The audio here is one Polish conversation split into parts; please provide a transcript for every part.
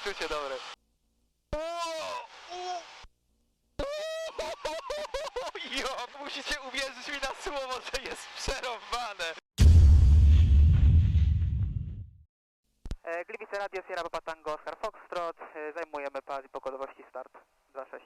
uczucie dobre. Jo, musicie uwierzyć mi na słowo, że jest przerąbane. E, Gliwice Radio, Sierra Papa Tango, Oscar Foxtrot, e, zajmujemy pas i pokładowości start 2-6.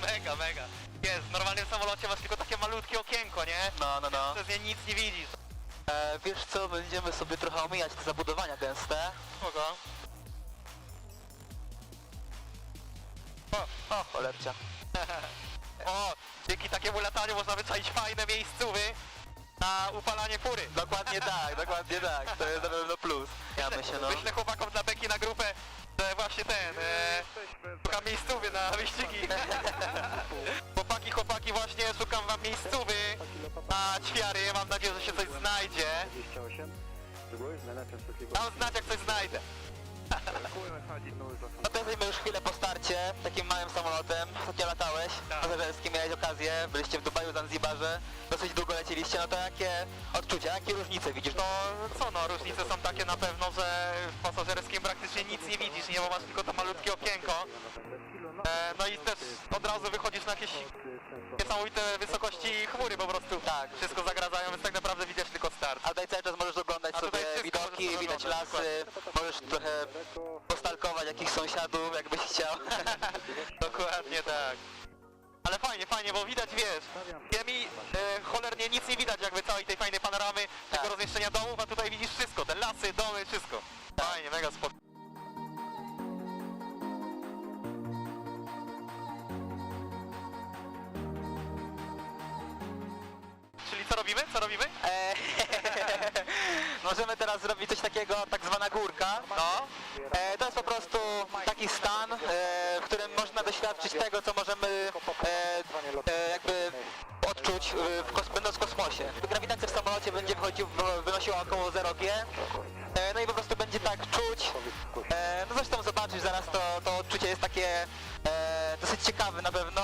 Mega, mega. Jest, w samolocie masz tylko takie malutkie okienko, nie? No, no, no. Przez nie nic nie widzisz. E, wiesz co, będziemy sobie trochę omijać te zabudowania gęste. Spoko. O, o cholercia. O, dzięki takiemu lataniu można wyczaić fajne miejscówy na upalanie fury. Dokładnie tak, dokładnie tak. To jest na pewno plus. Ja myślę, no. Wyślę chłopakom dla beki na grupę, że właśnie ten, e, szukam miejscówy na wyścigi. chłopaki, chłopaki, właśnie szukam wam miejscówy na ćwiary, mam nadzieję, że się coś znajdzie. 28. Zgłoś zmianę częstotliwości. Dam znać, jak coś znajdę. No to jesteśmy już chwilę po starcie, takim małym samolotem. Ostatnio latałeś, Tak. pasażerskim miałeś okazję, byliście w Dubaju, Zanzibarze. Dosyć długo lecieliście, no to jakie odczucia, jakie różnice widzisz? No co no, różnice są takie na pewno, że w pasażerskim praktycznie nic nie widzisz, nie, bo masz tylko to malutkie okienko. E, no i też od razu wychodzisz na jakieś niesamowite wysokości chmury po prostu. Tak. Wszystko zagradzają, więc tak naprawdę widać tylko start. A tutaj cały czas możesz oglądać A tutaj sobie wszystko widoki, możesz widać oglądać, lasy, możesz trochę postalkować jakichś sąsiadów, jakbyś chciał. Dokładnie tak. Ale fajnie, fajnie, bo widać, wiesz, ziemi e, cholernie nic nie widać jakby całej tej fajnej panoramy, tego Tak. rozmieszczenia domów, a tutaj widzisz wszystko, te lasy, domy, wszystko. Fajnie, mega spoko. Co robimy? Co robimy? Eee, Możemy teraz zrobić coś takiego, tak zwana górka. No. E, to jest po prostu taki stan, e, w którym można doświadczyć tego, co możemy e, e, jakby odczuć e, w kos będąc w kosmosie. Grawitacja w samolocie będzie wychodził, wy- wynosiła około 0G. E, no i po prostu będzie tak czuć. E, no zresztą zobaczysz zaraz to, to odczucie jest takie e, dosyć ciekawe na pewno.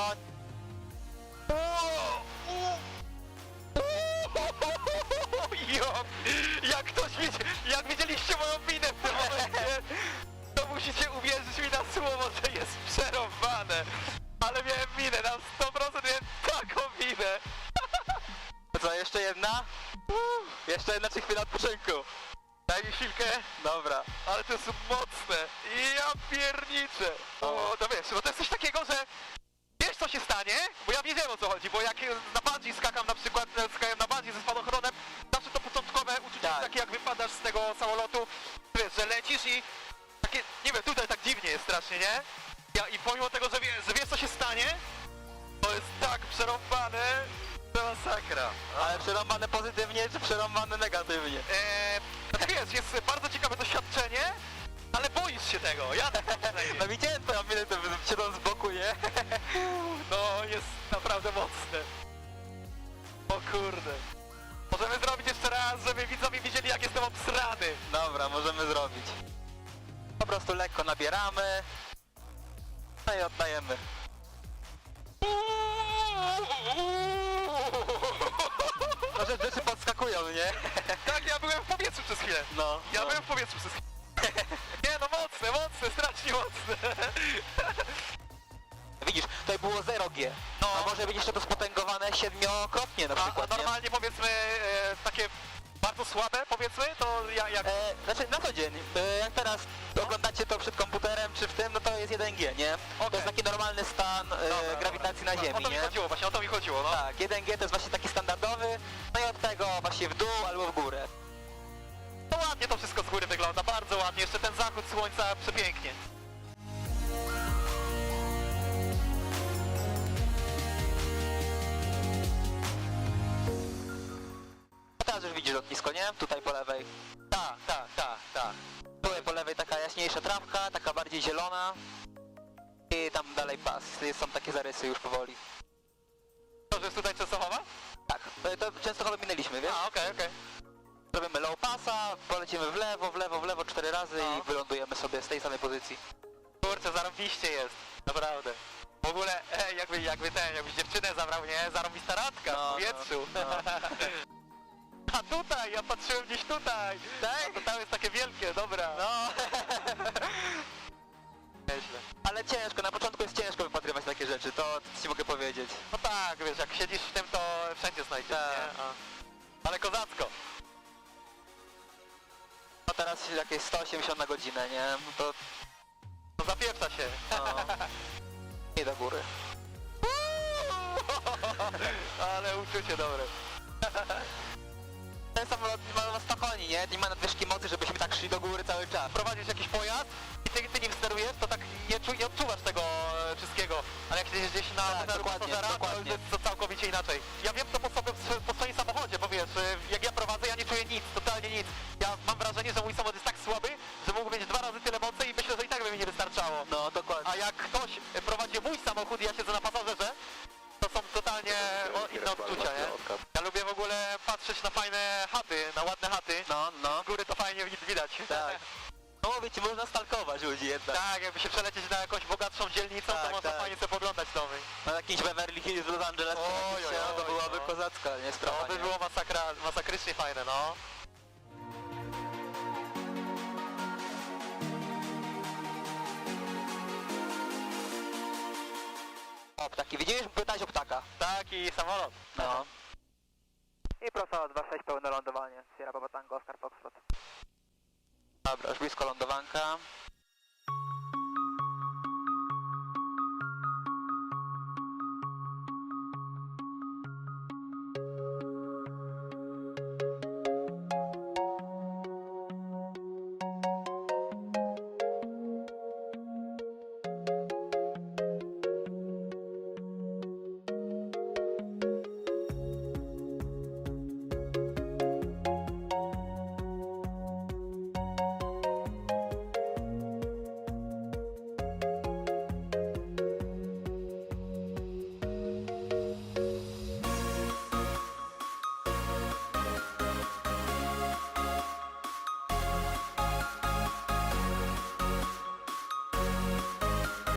Jak widzieliście moją minę w tym momencie, to musicie uwierzyć mi na słowo, że jest przerąbane. Ale miałem minę, na 100% miałem taką minę. Co, jeszcze jedna? Jeszcze jedna czy chwila odpoczynku? Daj mi chwilkę, Dobra. ale to jest mocne. Ja pierniczę. O, no wiesz, bo to jest coś takiego, że wiesz co się stanie, bo ja wiedziałem o co chodzi, bo jak na bungee skakam na przykład, e, skakałem na bungee ze spadochronem, Tak. jak wypadasz z tego samolotu, wiesz, że lecisz i takie, nie wiem, tutaj tak dziwnie jest strasznie, nie? Ja, I pomimo tego, że wiesz, że wiesz co się stanie, to jest tak przerąbane, to masakra. Ale przerąbane pozytywnie czy przerąbane negatywnie? Eee, wiesz, jest bardzo ciekawe doświadczenie, ale boisz się tego, ja tak No widziałem twoją minę, to siedząc z boku, nie? No, jest naprawdę mocne. O kurde. Możemy zrobić jeszcze raz, żeby widzowie widzieli jak jestem obsrany. Dobra, możemy zrobić. Po prostu lekko nabieramy. No i oddajemy. No, że rzeczy podskakują, nie? Tak, ja byłem w powietrzu przez chwilę. No. Ja no. byłem w powietrzu przez chwilę. Nie no, mocne, mocne, strasznie mocne. Było 0G. No. A może być jeszcze to spotęgowane siedmiokrotnie na A, a przykład, nie? normalnie powiedzmy e, takie bardzo słabe, powiedzmy, to ja, jak... E, znaczy na co dzień, e, jak teraz oglądacie to przed komputerem czy w tym, no to jest 1G, nie? To Okej. jest taki normalny stan e, Dobra, grawitacji na O Ziemi, to mi nie? chodziło, właśnie o to mi chodziło, no. Tak, 1G to jest właśnie taki standardowy, no i od tego właśnie w dół albo w górę. To ładnie to wszystko z góry wygląda, bardzo ładnie. Jeszcze ten zachód słońca przepięknie. Już widzisz lotnisko, nie? Tutaj po lewej. Tak, tak, tak, tak. Tutaj po lewej taka jaśniejsza trawka, taka bardziej zielona. I tam dalej pas. Są takie zarysy już powoli. To, jest tutaj Częstochowa? Tak, to, to często chyba minęliśmy, wiesz? A, okej, okej. Robimy low passa, polecimy w lewo, w lewo, w lewo cztery razy No. i wylądujemy sobie z tej samej pozycji. Kurczę, zarobiście jest, naprawdę. W ogóle, ej, jakby, jakby ten, jakbyś dziewczynę zabrał, nie? Zarobista randka No, w powietrzu. no, A tutaj, ja patrzyłem gdzieś tutaj. Tak? A to tam jest takie wielkie, dobra. No, Nieźle. ale ciężko, na początku jest ciężko wypatrywać takie rzeczy, to ci mogę powiedzieć. No tak, wiesz, jak siedzisz w tym, to wszędzie znajdziesz, Tak. nie? A. Ale kozacko. No teraz jakieś 180 na godzinę, nie? No to To zapieprza się. no, nie do góry. Ale uczucie dobre. Ten samolot ma 100 koni, nie? Nie ma nadwyżki mocy, żebyśmy tak szli do góry cały czas. Prowadzisz jakiś pojazd i ty, ty nim sterujesz, to tak nie, czu, nie odczuwasz tego e, wszystkiego. Ale jak jedziesz gdzieś na Tak, dokładnie, pasażera, to dokładnie. jest to całkowicie inaczej. Ja wiem to po, sobie, po swoim samochodzie, bo wiesz, e, jak ja prowadzę, ja nie czuję nic, totalnie nic. Ja mam wrażenie, że mój samochód jest tak słaby, że mógłby mieć dwa razy tyle mocy i myślę, że i tak by mi nie wystarczało. No, dokładnie. A jak ktoś prowadzi mój samochód i ja siedzę na pasażerze, są totalnie o, inne odczucia, nie? Ja lubię w ogóle patrzeć na fajne chaty, na ładne chaty. No, no. Z góry to fajnie wi- widać. Tak. No mówię ci, można stalkować ludzi jednak. Tak, jakby się przelecieć na jakąś bogatszą dzielnicą, Tak, to można tak. fajnie sobie poglądać domy. Na jakimś Beverly Hills Los Angeles, Oj, to, oj, no, to oj, byłaby no. kozacka, nie? Sprawa, To by nie? było masakra, masakrycznie fajne, no. O, ptaki. Widzisz? Pytałeś o ptaka. Taki samolot. No. I proszę o 2.6 pełne lądowanie. Sierra Baba Tango, Oscar Foxtrot. Dobra, już blisko lądowanka.